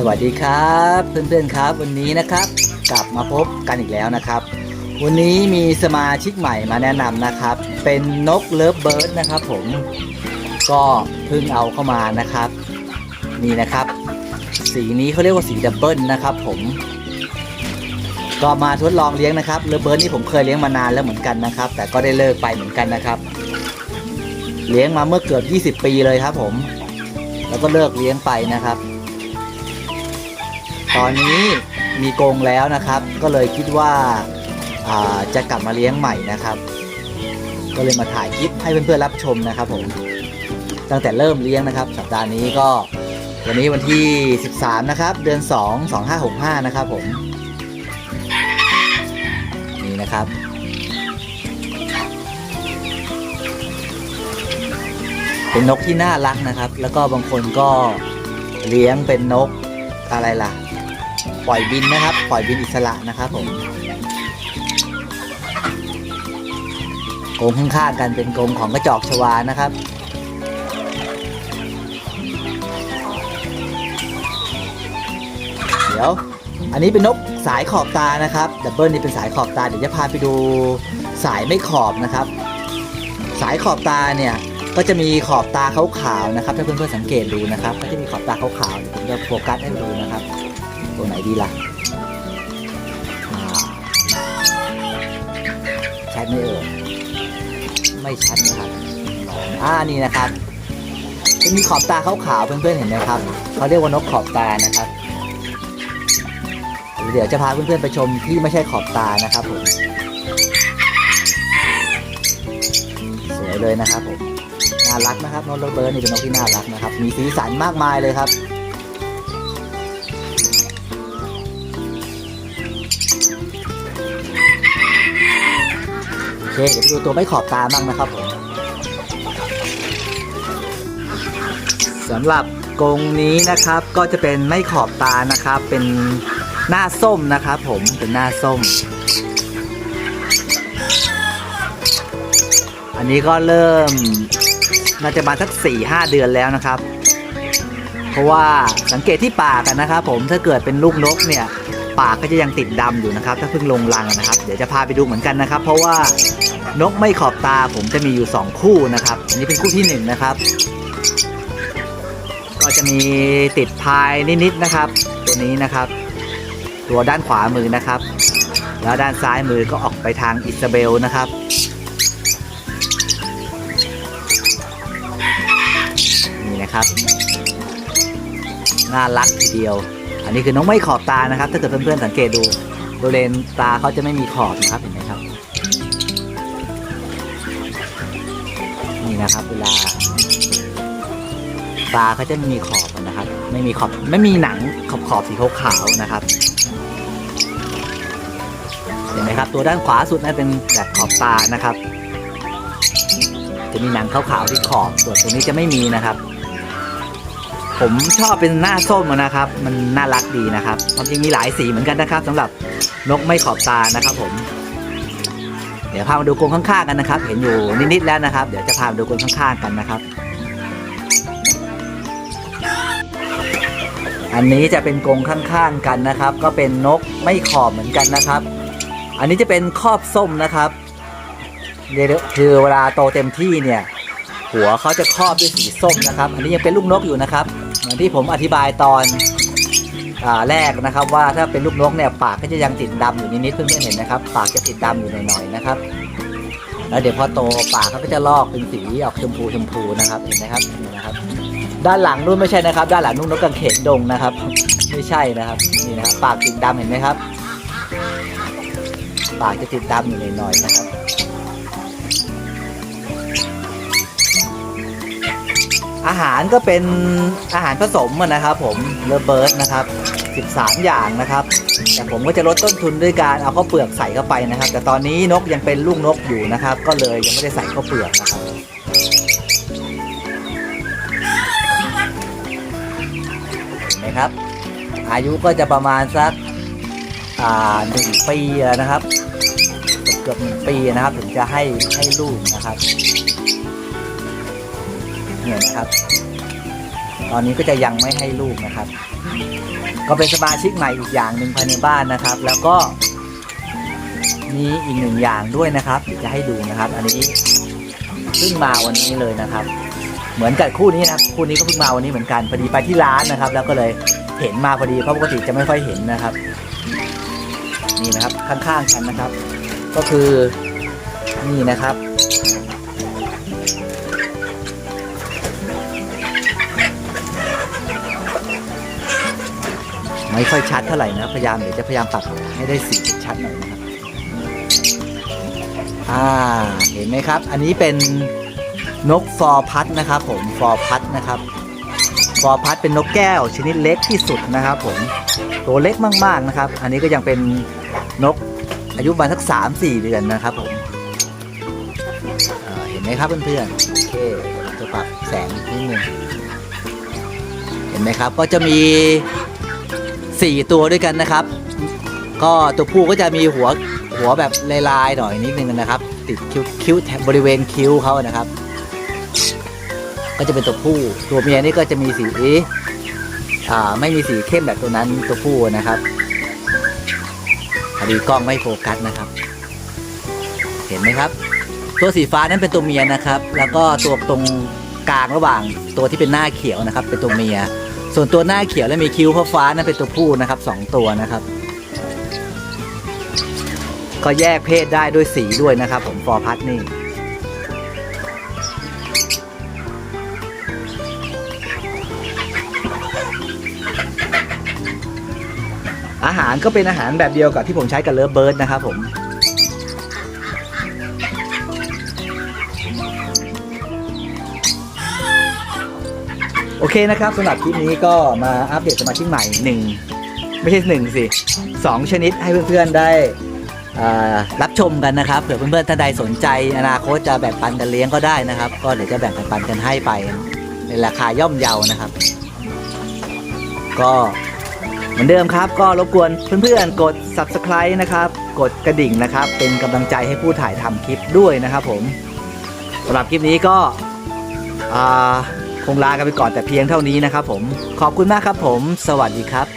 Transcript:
สวัสดีครับเพื่อนๆครับวันนี้นะครับ กลับมาพบกันอีกแล้วนะครับ วันนี้มีสมาชิกใหม่มาแนะนำนะครับ เป็นนกเลิฟเบิร์ดนะครับ ผมก็เพิ่งเอาเข้ามานะครับ นี่นะครับ สีนี้เขาเรียกว่าสีดับเบิลนะครับ ผมก็มาทดลองเลี้ยงนะครับเลิฟเบิร์ดนี่ผมเคยเลี้ยงมานานแล้วเหมือนกันนะครับ แต่ก็ได้เลิกไปเหมือนกันนะครับ เลี้ยงมาเมื่อเกือบ 20 ปีเลยครับ ผม แล้วก็เลิกเลี้ยงไปนะครับ ตอนนี้มีกรงแล้วนะครับ ก็เลยคิดว่าาจะกลับมาเลี้ยงใหม่นะครับ ก็เลยมาถ่ายคลิปให้เพื่อนๆรับชมนะครับผมตั้งแต่เริ่มเลี้ยงนะครับ สัปดาห์นี้ก็วันนี้วันที่ 13 นะครับ เดือน 2 2565 นะครับผมนี่นะครับเป็นนกที่น่ารักนะครับ แล้วก็บางคนก็เลี้ยงเป็นนกอะไรล่ะ ปล่อยบินนะครับ ปล่อยบินอิสระนะครับผมกรงข้างๆกันเป็นกรงของกระจอกชวานะครับ เดี๋ยว อันนี้เป็นนกสายขอบตานะครับดับเบิลนี่เป็นสายขอบตาเดี๋ยวจะพาไปดูสายไม่ขอบนะครับ สายขอบตาเนี่ยก็จะมีขอบตาขาวๆนะครับ ถ้าเพื่อนๆสังเกตดูนะครับ ก็จะมีขอบตาขาวๆเดี๋ยวผมจะโฟกัสให้ดูนะครับ ตัวไหนดีล่ะอ่าชัดไหม่เอ่ยไม่ชัดนะครับอ่านี่นะครับจะมีขอบตาขาวๆเพื่อนๆเห็นไหมครับเขาเรียกว่านกขอบตานะครับเดี๋ยวจะพาเพื่อนๆไปชมที่ไม่ใช่ขอบตานะครับผมสวยเลยนะครับผมน่ารักนะครับนกเลิฟเบิร์ดนี่เป็นนกที่น่ารักนะครับ มีสีสันมากมายเลยครับ เคเดี๋ยวไปดูตัวไม่ขอบตาบ้างนะครับผมสำหรับกรงนี้นะครับก็จะเป็นไม่ขอบตานะครับ เป็นหน้าส้มนะครับผมเป็นหน้าส้ม อันนี้ก็เริ่มน่าจะมาสัก4ี่ห้าเดือนแล้วนะครับ เพราะว่าสังเกตที่ปากกันนะครับผมถ้าเกิดเป็นลูกนกเนี่ย ปากก็จะยังติดดำอยู่นะครับ ถ้าเพิ่งลงรังนะครับ เดี๋ยวจะพาไปดูเหมือนกันนะครับ เพราะว่านกไม่ขอบตาผมจะมีอยู่ 2 คู่นะครับอันนี้เป็นคู่ที่1นนะครับ ก็จะมีติดพายนิดๆนะครับ ตัวนี้นะครับ ตัวด้านขวามือนะครับ แล้วด้านซ้ายมือก็ออกไปทางอิซาเบลนะครับนี่นะครับ น่ารักทีเดียว อันนี้คือน้องไม่ขอบตานะครับ ถ้าเกิดเพื่อนๆสังเกตดูบริเวณตาเขาจะไม่มีขอบนะครับเห็นไหมครับ นี่นะครับ เวลา ตาเขาจะไม่มีขอบนะครับ ไม่มีขอบไม่มีหนังขอบขอบสีขาวๆนะครับเห็นไหมครับ ตัวด้านขวาสุดนั่นเป็นแบบขอบตานะครับ จะมีหนังขาวๆที่ขอบส่วนตรงนี้จะไม่มีนะครับ ผมชอบเป็นหน้าส้มนะครับ มันน่ารักดีนะครับความจริงมีหลายสีเหมือนกันนะครับสำหรับนกไม่ขอบตานะครับ ผม เดี๋ยวพามาดูกรงข้างๆกันนะครับ เห็นอยู่นิดๆแล้วนะครับ เดี๋ยวจะพามาดูกรงข้างๆกันนะครับ อันนี้จะเป็นกรงข้างๆกันนะครับ ก็เป็นนกไม่ขอบเหมือนกันนะครับ อันนี้จะเป็นครอบส้มนะครับเรียกคือเวลาโตเต็มที่เนี่ย หัวเขาจะครอบด้วยสีส้มนะครับ อันนี้ยังเป็นลูกนกอยู่นะครับ เหมือนที่ผมอธิบายตอนอแรกนะครับว่าถ้าเป็นลูกนกเนี่ยปากก็จะยังติดดำอยู่นิดๆเพื่อนๆเห็นนะครับ ปากจะติดดำอยู่หน่อยๆนะครับ แล้วเดี๋ยวพอโตปากเขาก็จะลอกเป็นสีออกชมพูชมพูนะครับเห็นไหมครับนี่นะครับ ด้านหลังนู่นไม่ใช่นะครับ ด้านหลังนู่นนกกางเขนดงนะครับ ไม่ใช่นะครับนี่นะครับปากติดดำเห็นไหมครับ ปากจะติดดำอยู่หน่อยๆนะครับ อาหารก็เป็นอาหารผสมนะครับผมเลเบิร์ดนะครับ 13 อย่างนะครับ แต่ผมก็จะลดต้นทุนด้วยการเอาข้าวเปลือกใส่เข้าไปนะครับ แต่ตอนนี้นกยังเป็นลูกนกอยู่นะครับ ก็เลยยังไม่ได้ใส่ข้าวเปลือกนะครับเห็นไหมครับ อายุก็จะประมาณสักหนึ่งปีนะครับ เกือบหนึ่งปีนะครับ ถึงจะให้ให้ลูกนะครับ เนี่ยนะครับ ตอนนี้ก็จะยังไม่ให้ลูกนะครับ ก็เป็นสมาชิกใหม่อีกอย่างหนึ่งภายในบ้านนะครับ แล้วก็มีอีกหนึ่งอย่างด้วยนะครับเดี๋ยวจะให้ดูนะครับ อันนี้เพิ่งมาวันนี้เลยนะครับ เหมือนกับคู่นี้นะคู่นี้ก็เพิ่งมาวันนี้เหมือนกันพอดีไปที่ร้านนะครับ แล้วก็เลยเห็นมาพอดีเพราะปกติจะไม่ค่อยเห็นนะครับนี่นะครับข้างๆกันนะครับ ก็คือนี่นะครับ ไม่ค่อยชัดเท่าไหร่นะพยายามเดี๋ยวจะพยายามปรับให้ได้สีชัดหน่อยนะครับอ่าเห็นไหมครับ อันนี้เป็นนกฟอร์พัดนะครับ ผมฟอร์พัดนะครับฟอร์พัดเป็นนกแก้วชนิดเล็กที่สุดนะครับ ผมตัวเล็กมากๆนะครับ อันนี้ก็ยังเป็นนกอายุประมาณสักสามสี่เดือนนะครับผมเอ่อเห็นไหมครับเพื่อนๆโอเคจะปรับแสงนิดนึงเห็นไหมครับก็จะมี สี่ตัวด้วยกันนะครับ ก็ตัวผู้ก็จะมีหัวหัวแบบลายๆหน่อยนิดนึงนะครับ ติดคิ้วคิ้วบบริเวณคิ้วเขานะครับ ก็จะเป็นตัวผู้ ตัวเมียนี่ก็จะมีสีอ่าไม่มีสีเข้มแบบตัวนั้นตัวผู้นะครับพอดีกล้องไม่โฟกัสนะครับ เห็นไหมครับ ตัวสีฟ้านั้นเป็นตัวเมียนะครับ แล้วก็ตัวตรงกลางระหว่างตัวที่เป็นหน้าเขียวนะครับ เป็นตัวเมีย ส่วนตัวหน้าเขียวและมีคิ้วฟ้านั่นเป็นตัวผู้นะครับสองตัวนะครับ ก็แยกเพศได้ด้วยสีด้วยนะครับ ผมฟอร์พัดนี่อาหารก็เป็นอาหารแบบเดียวกับที่ผมใช้กับเลิฟเบิร์ดนะครับผม โอเคนะครับสำหรับคลิปนี้ก็มาอัปเดตสมาชิกใหม่หนึ่งไม่ใช่หนึ่งสิสองชนิดให้เพื่อนๆได้รับชมกันนะครับเผื่อเพื่อนๆท่านใดสนใจอนาคตจะแบ่งปันกันเลี้ยงก็ได้นะครับ ก็เดี๋ยวจะแบ่งปันกันให้ไป ในราคาย่อมเยานะครับ ก็เหมือนเดิมครับก็รบกวนเพื่อนๆกด subscribe นะครับ กดกระดิ่งนะครับ เป็นกำลังใจให้ผู้ถ่ายทำคลิปด้วยนะครับผมสำหรับคลิปนี้ก็อ่า คงลากันไปก่อนแต่เพียงเท่านี้นะครับผม ขอบคุณมากครับผม สวัสดีครับ